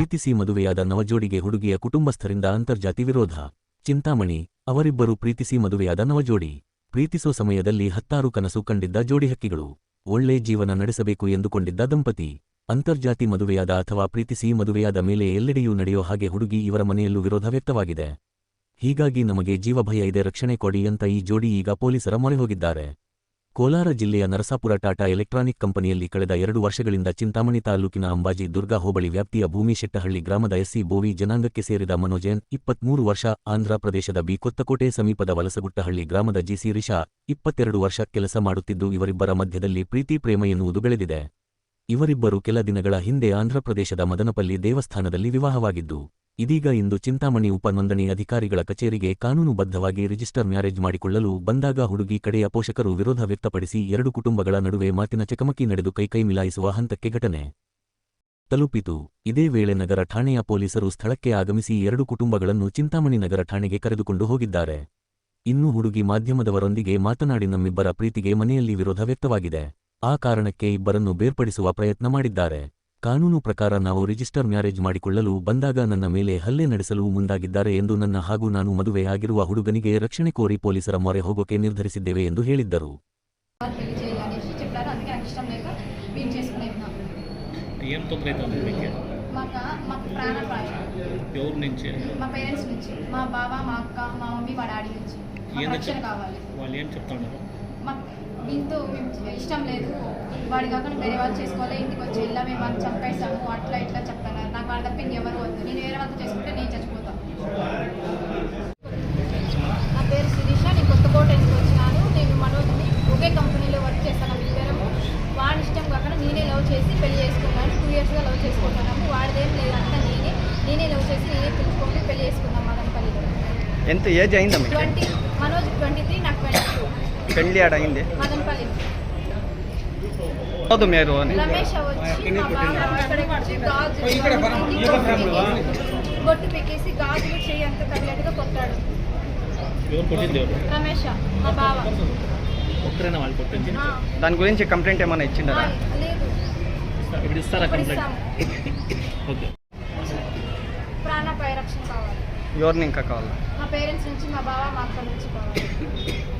ಪ್ರೀತಿಸಿ ಮದುವೆಯಾದ ನವಜೋಡಿಗೆ ಹುಡುಗಿಯ ಕುಟುಂಬಸ್ಥರಿಂದ ಅಂತರ್ಜಾತಿ ವಿರೋಧ. ಚಿಂತಾಮಣಿ, ಅವರಿಬ್ಬರು ಪ್ರೀತಿಸಿ ಮದುವೆಯಾದ ನವಜೋಡಿ. ಪ್ರೀತಿಸೋ ಸಮಯದಲ್ಲಿ ಹತ್ತಾರು ಕನಸು ಕಂಡಿದ್ದ ಜೋಡಿ ಹಕ್ಕಿಗಳು. ಒಳ್ಳೆ ಜೀವನ ನಡೆಸಬೇಕು ಎಂದುಕೊಂಡಿದ್ದ ದಂಪತಿ. ಅಂತರ್ಜಾತಿ ಮದುವೆಯಾದ ಅಥವಾ ಪ್ರೀತಿಸಿ ಮದುವೆಯಾದ ಮೇಲೆ ಎಲ್ಲೆಡೆಯೂ ನಡೆಯೋ ಹಾಗೆ ಹುಡುಗಿ ಇವರ ಮನೆಯಲ್ಲೂ ವಿರೋಧ ವ್ಯಕ್ತವಾಗಿದೆ. ಹೀಗಾಗಿ ನಮಗೆ ಜೀವಭಯ ಇದೆ, ರಕ್ಷಣೆ ಕೊಡಿ ಅಂತ ಈ ಜೋಡಿ ಈಗ ಪೊಲೀಸರ ಮೊರೆ ಹೋಗಿದ್ದಾರೆ. ಕೋಲಾರ ಜಿಲ್ಲೆಯ ನರಸಾಪುರ ಟಾಟಾ ಎಲೆಕ್ಟ್ರಾನಿಕ್ ಕಂಪನಿಯಲ್ಲಿ ಕಳೆದ ಎರಡು ವರ್ಷಗಳಿಂದ ಚಿಂತಾಮಣಿ ತಾಲೂಕಿನ ಅಂಬಾಜಿ ದುರ್ಗಾ ಹೋಬಳಿ ವ್ಯಾಪ್ತಿಯ ಭೂಮಿ ಶೆಟ್ಟಹಳ್ಳಿ ಗ್ರಾಮದ ಎಸ್ಸಿ ಬೋವಿ ಜನಾಂಗಕ್ಕೆ ಸೇರಿದ ಮನೋಜಯನ್ ಇಪ್ಪತ್ಮೂರು ವರ್ಷ, ಆಂಧ್ರ ಪ್ರದೇಶದ ಬಿ ಕೊತ್ತಕೋಟೆ ಸಮೀಪದ ವಲಸಗುಟ್ಟಹಳ್ಳಿ ಗ್ರಾಮದ ಜಿಸಿ ರಿಷಾ, ಇಪ್ಪತ್ತೆರಡು ವರ್ಷ ಕೆಲಸ ಮಾಡುತ್ತಿದ್ದು ಇವರಿಬ್ಬರ ಮಧ್ಯದಲ್ಲಿ ಪ್ರೀತಿ ಪ್ರೇಮ ಎನ್ನುವುದು ಬೆಳೆದಿದೆ. ಇವರಿಬ್ಬರು ಕೆಲ ದಿನಗಳ ಹಿಂದೆ ಆಂಧ್ರಪ್ರದೇಶದ ಮದನಪಲ್ಲಿ ದೇವಸ್ಥಾನದಲ್ಲಿ ವಿವಾಹವಾಗಿದ್ದು ಇದೀಗ ಇಂದು ಚಿಂತಾಮಣಿ ಉಪ ನೋಂದಣಿ ಅಧಿಕಾರಿಗಳ ಕಚೇರಿಗೆ ಕಾನೂನುಬದ್ಧವಾಗಿ ರಿಜಿಸ್ಟರ್ ಮ್ಯಾರೇಜ್ ಮಾಡಿಕೊಳ್ಳಲು ಬಂದಾಗ ಹುಡುಗಿ ಕಡೆಯ ಪೋಷಕರು ವಿರೋಧ ವ್ಯಕ್ತಪಡಿಸಿ ಎರಡು ಕುಟುಂಬಗಳ ನಡುವೆ ಮಾತಿನ ಚಕಮಕಿ ನಡೆದು ಕೈಕೈ ಮಿಲಾಯಿಸುವ ಹಂತಕ್ಕೆ ಘಟನೆ. ತಲುಪಿತು. ಇದೇ ವೇಳೆ ನಗರ ಠಾಣೆಯ ಪೊಲೀಸರು ಸ್ಥಳಕ್ಕೆ ಆಗಮಿಸಿ ಎರಡು ಕುಟುಂಬಗಳನ್ನು ಚಿಂತಾಮಣಿ ನಗರ ಠಾಣೆಗೆ ಕರೆದುಕೊಂಡು ಹೋಗಿದ್ದಾರೆ. ಇನ್ನು ಹುಡುಗಿ ಮಾಧ್ಯಮದವರೊಂದಿಗೆ ಮಾತನಾಡಿ ನಮ್ಮಿಬ್ಬರ ಪ್ರೀತಿಗೆ ಮನೆಯಲ್ಲಿ ವಿರೋಧ ವ್ಯಕ್ತವಾಗಿದೆ. ಆ ಕಾರಣಕ್ಕೆ ಇಬ್ಬರನ್ನು ಬೇರ್ಪಡಿಸುವ ಪ್ರಯತ್ನ ಮಾಡಿದ್ದಾರೆ. ಕಾನೂನು ಪ್ರಕಾರ ನಾವು ರಿಜಿಸ್ಟರ್ ಮ್ಯಾರೇಜ್ ಮಾಡಿಕೊಳ್ಳಲು ಬಂದಾಗ ನನ್ನ ಮೇಲೆ ಹಲ್ಲೆ ನಡೆಸಲು ಮುಂದಾಗಿದ್ದಾರೆ ಎಂದು ನನ್ನ ಹಾಗೂ ನಾನು ಮದುವೆ ಆಗಿರುವ ಹುಡುಗನಿಗೆ ರಕ್ಷಣೆ ಕೋರಿ ಪೊಲೀಸರ ಮೊರೆ ಹೋಗೋಕೆ ನಿರ್ಧರಿಸಿದ್ದೇವೆ ಎಂದು ಹೇಳಿದ್ದರು వాళ్ళు పెళ్లి చేయాలి అనేసి చెప్పారు అందుకే నాకు ఇష్టం లేక వీళ్ళు చేసుకునేస్తున్నాం ఏం తొందర అవుతుంది మీకు మాకు మాకు ప్రాణప్రాయం ఎవరి నుంచి మా పేరెంట్స్ నుంచి మా బావ మా అక్క మా మమ్మీ మా డాడీ నుంచి మాకు ఏంది రక్షణ చెప్- కావాలి వాళ్ళు ఏం చెప్తున్నారు మాకు దీంతో మేము ఇష్టం లేదు. వాడి కాకుండా వేరే వాళ్ళు చేసుకోవాలి ఇంటికి వచ్చి ఇలా మేము వాళ్ళు చంపేస్తాము అట్లా ఇట్లా చెప్తున్నారు. నాకు వాళ్ళ తప్ప ఇంకెవరు వద్దు. నేను వేరే వాళ్ళతో చేసుకుంటే నేను చచ్చిపోతాను నా పేరు శిరీష నేను కొత్తకోట నుంచి వచ్చినాను. నేను మనోజ్ని ఒకే కంపెనీలో వర్క్ చేస్తాను ఇద్దరము వాడి ఇష్టం కాకుండా నేనే లవ్ చేసి పెళ్ళి చేసుకున్నాను టూ ఇయర్స్గా లవ్ చేసుకుంటున్నాము. వాడిదేం లేదంతా నేనే నేనే లవ్ చేసి నేనే పిలుచుకొని పెళ్ళి చేసుకున్నాం మదనపల్లిలో ఎంత ఏజ్ అయిందా మీకు? ట్వంటీ మనోజ్ ట్వంటీ త్రీ నాకు ట్వంటీ టూ పెళ్ళి ఆడ అయింది హౌదు మీరు అని బొట్టు పెక్కేసి గాజులు అంత తగినట్టుగా కొట్టాడు రమేష్ మా బావ దాని గురించి కంప్లైంట్ ఏమైనా ఇచ్చిండారా ఇప్పుడు ఇస్తారా ఇప్పుడు కంప్లైంట్ ఇస్తాము ఓకే ప్రాణ పరిరక్షణ కావాలి ఎవరిని ఇంకా కావాలి మా పేరెంట్స్ నుంచి మా బావ మా అక్క నుంచి కావాలి